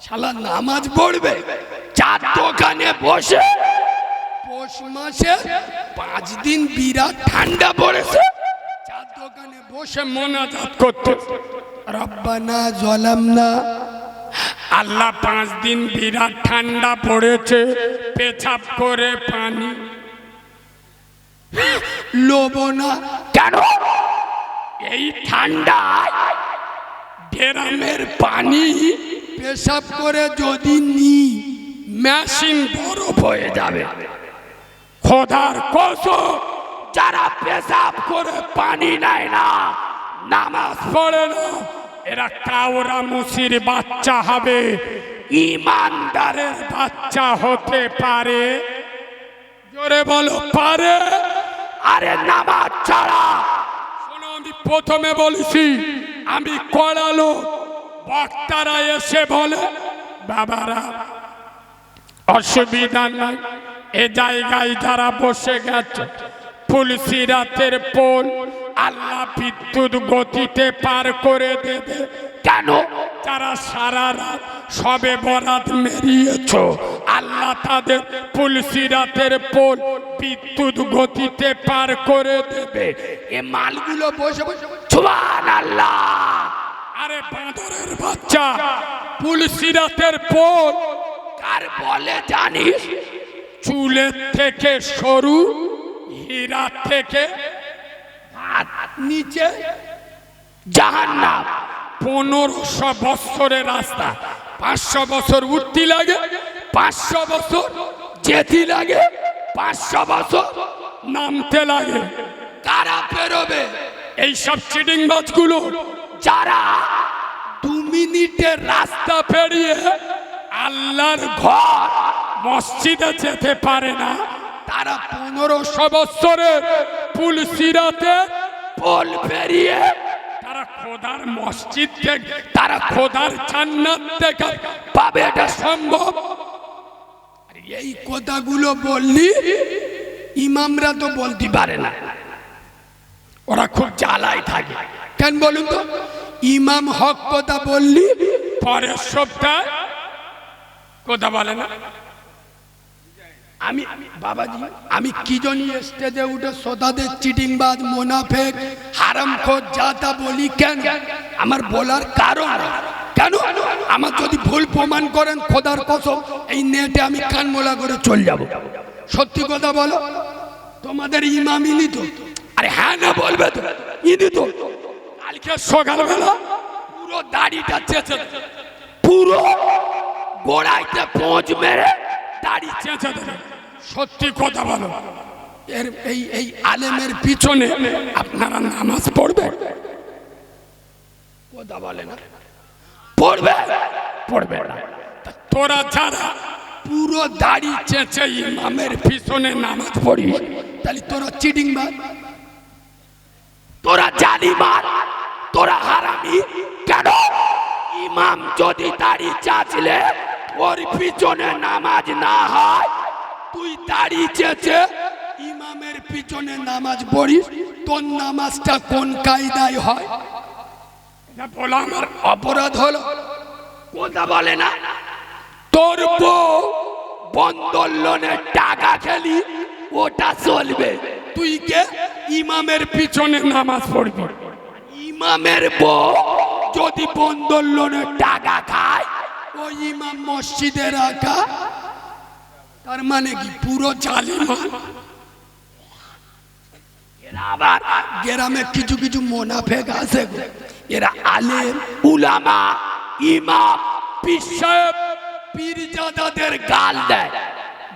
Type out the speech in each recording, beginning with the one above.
শালা, নামাজ পড়বে। চার দোকানে বসে, পৌষ মাসে পাঁচ দিন বিরাট ঠান্ডা পড়েছে। চার দোকানে বসে মোনাজাত করতে। রব্বানা জলামনা। আল্লাহ পাঁচ দিন বিরাট ঠান্ডা পড়েছে, পেছাপ করে পানি। লোবনা। কেন? এই ঠান্ডায় ড্রামের পানি পেশাব করে যদি নি মেশিন বরফ হয়ে যাবে। খোদার কসম, যারা পেশাব করে পানি নেয় না, নামাজ পড়ে না, এরা কাউরা মুসির বাচ্চা হবে। ইমানদারের বাচ্চা হতে পারে? জোরে বলো, পারে? আরে নামাজ ছাড়া। শোনো, আমি প্রথমে বলছি, আমি করালো বক্তারা এসে বলে, বাবারা, অসুবিধা নাই। এ জায়গায় যারা বসে গেছে, পুলিশি রাতের পোল আল্লাহ বিদ্যুৎ গতিতে পার করে দেবে। কেন? যারা সারা রাত সবে বরাত মেরিয়েছ, আল্লাহ তাদের পুলিশি রাতের পোল বিদ্যুৎ গতিতে পার করে দেবে। এ মালগুলো বসে বসে আল্লাহ আরে বাঁদরের বাচ্চা, পুলিশি রাতের পোল কার বলে জানিস? চুলের থেকে সরু, হীরা থেকে হাত নিচে। জাহান্নাম। পনেরোশো বছরের রাস্তা, পাঁচশো বছর উঠতি লাগে, পাঁচশো বছর যেতে লাগে, পাঁচশো বছর নামতে লাগে। কারা বেরোবে এইসব চিডিং মাছগুলো যারা দু মিনিটের রাস্তা পেরিয়ে আল্লাহর ঘর মসজিদে যেতে পারে না। তারা পনেরোশো বছরের পুলসিরাতে পোল পেরিয়ে তারা খোদার মসজিদ থেকে তারা খোদার জান্নাত থেকে পাবে এটা সম্ভব। এই কথাগুলো বললি, ইমামরা তো বলতে পারে না। ওরা খুব জ্বালায় থাকে। কেন বলুন তো? ইমাম হক কথা বললি? পরের সপ্তাহে কথা বলে না। আমি বাবাজি আমি কি জন্য স্টেজে উঠে সোদাদের চিটিংবাজ মোনাফেক হারামখোর যা তা বলি কেন? আমার বলার কারণ কেন? আমার যদি ভুল প্রমাণ করেন খোদার কসম এই নেটে আমি কানমোলা করে চল যাব। সত্যি কথা বলো তোমাদের ইমামই নিত আরে হ্যাঁ না বলবে তো ইনি তো? কালকে সকালবেলা পুরো দাড়িটা চেঁচে পুরো গোড়াইতে পৌঁছ মেরে দাড়ি চেঁচে সত্যি কথা বলো। এর এই এই আলেমের পিছনে আপনারা নামাজ পড়বে? কথা বলে না। পড়বে? পড়বে না। তোরা যারা পুরো দাড়ি চেঁচে ইমামের পিছনে নামাজ পড়িস, তাহলে তোরা চিটিং মার। তোরা জানি মার। তোরা হারামি? কেন? ইমাম যদি দাড়ি চাচলে, ওর পিছনে নামাজ না হয়, তুই দাড়ি চেঁচে ইমামের পিছনে নামাজ পড়িস, তোর নামাজটা কোন কায়দায় হয়? বলা আমার অপরাধ হলো। কথা বলে না। তোর বউ বন্দর টাকা খেলি, ওটা চলবে। তুই কে? ইমামের পিছনে নামাজ পড়বি। ইমামের বউ যদি বন্দর লোনের টাকা খায়, ওই ইমাম মসজিদে রাখা, তার মানে কি পুরো জালিমান আবার গ্রামে কিছু কিছু মোনাফেক আছে এরা আলেম, উলামা, ইমাম পীর সাহেব পীরজাদাদের গাল দেয়।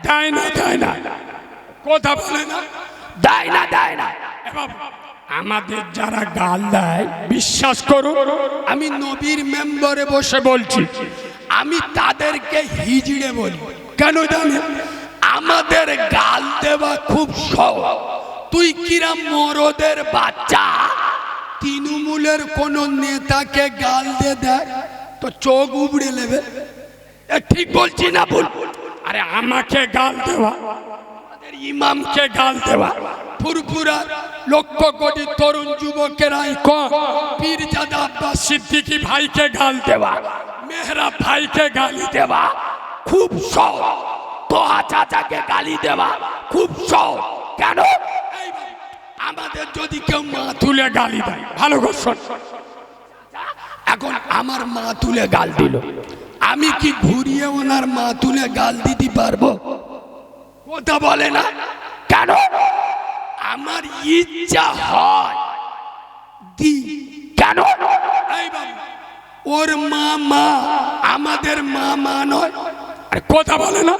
দেয় না দেয় না। কথা বলে না? দেয় না দেয় না। আমাদের যারা গাল দেয়, বিশ্বাস করুন, আমি নবীর মেম্বরে বসে বলছি, আমি তাদেরকে হিজড়ে বলি। কেন জানেন? আমাদের গাল দেওয়া খুব সহজ। তুই কিরাম মরদের বাচ্চা, তৃণমূলের কোন নেতাকে গাল দে দেয়, তো চোখ উবড়ে নেবে? ঠিক বলছি না বল আরে আমাকে গাল দেওয়া আমাদের ইমামকে গাল দেওয়া ফুরফুরা লক্ষ কোটি তরুণ যুবকেরাই ক পীরজাদা আব্বাস সিদ্দিকি ভাইকে গাল দেওয়া মেহরা ভাইকে গালি দেওয়া খুব সহজ তোহা চাচাকে গালি দেওয়া খুব সহজ কেন আমাদের যদি কেউ মা তুলে গালি দেয় ভালো শোন এখন আমার মা তুলে গাল দিল আমি কি ঘুরিয়ে ওনার মা তুলে গাল দিতে পারব কথা বলে না। কেন? আমার ইচ্ছা হয়। দি। কেন? ওর মা মা আমাদের মা মা নয় কথা বলে না।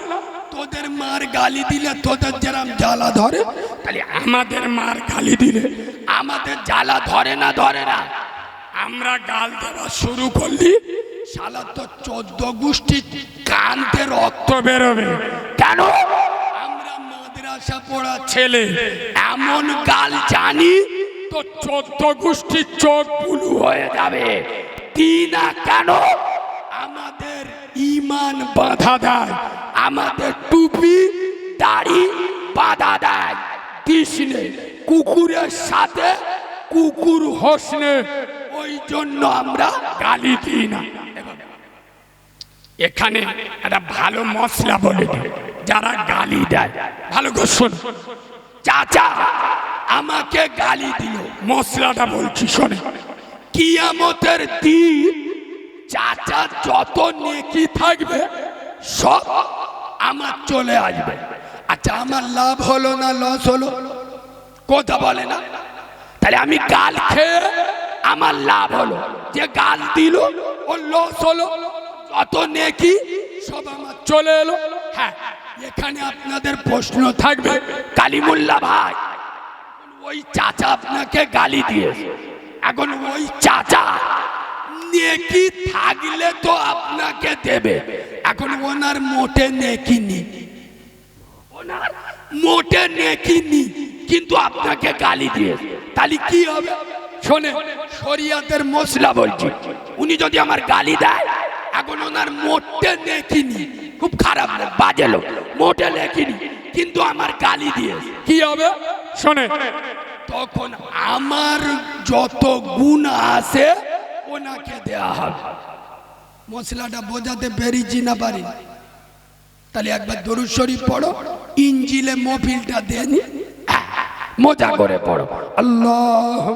তোদের মার গালি দিলে তোদের যেরাম জ্বালা ধরে, তাহলে আমাদের মার গালি দিলে আমাদের জ্বালা ধরে না ধরে না। আমরা গাল দেওয়া শুরু করলি, শালা তো চোদ্দ গোষ্ঠী কানতে রক্ত বেরোবে। কেন? মাদ্রাসা পড়া ছেলে এমন গাল জানি তো চোদ্দ গোষ্ঠীর চোখ বুলু হয়ে যাবে। তিনা কেন? আমাদের ইমান বাঁধা দেয়। আমাদের টুপি দাড়ি বাঁধা দেয়। কৃষ্ণে কুকুরের সাথে কুকুর হোসনে। ওই জন্য আমরা গালি দিই না। এখানে একটা ভালো মশলা বলে যারা গালি দেয়। ভালো করে শোন। চাচা, আমাকে গালি দিল। মশলাটা বলছি, শোনে। কিয়ামতের দিন চাচা যত নেকি থাকবে, সব আমার চলে আসবে। আচ্ছা আমার লাভ হলো না লস হলো? কথা বলে না। তাহলে আমি গাল খেয়ে আমার লাভ হলো। যে গাল দিল, ও লস হলো। যত নেকি, সব আমার চলে এলো। হ্যাঁ এখানে আপনাদের প্রশ্ন থাকবে, কালিমুল্লা ভাই ওই চাচা আপনাকে গালি দিয়েছে। এখন ওই চাচা নেকি থাকলে তো আপনাকে দেবে। এখন ওনার মোটে নেকি নি ওনার মোটে নেকি নি কিন্তু আপনাকে গালি দিয়েছে। তাহলে কি হবে? শোনে শরিয়াতের মশলা বলছি। উনি যদি আমার গালি দেয়, এখন ওনার মোটে নেকি নি খুব খারাপ না বাজে লোক মোটে নেকিনি কিন্তু আমার গালি দিয়েছে কি হবে? শোনে। তখন আমার যত গুণ আছে ওনাকে দেয়া হবে। মশলাটা বোঝাতে পেরেছি না পারি। তাহলে একবার দরুদ শরীফ পড়ো ইঞ্জিলে মফিলটা দেনি। মজা করে পড়ো। আল্লাহ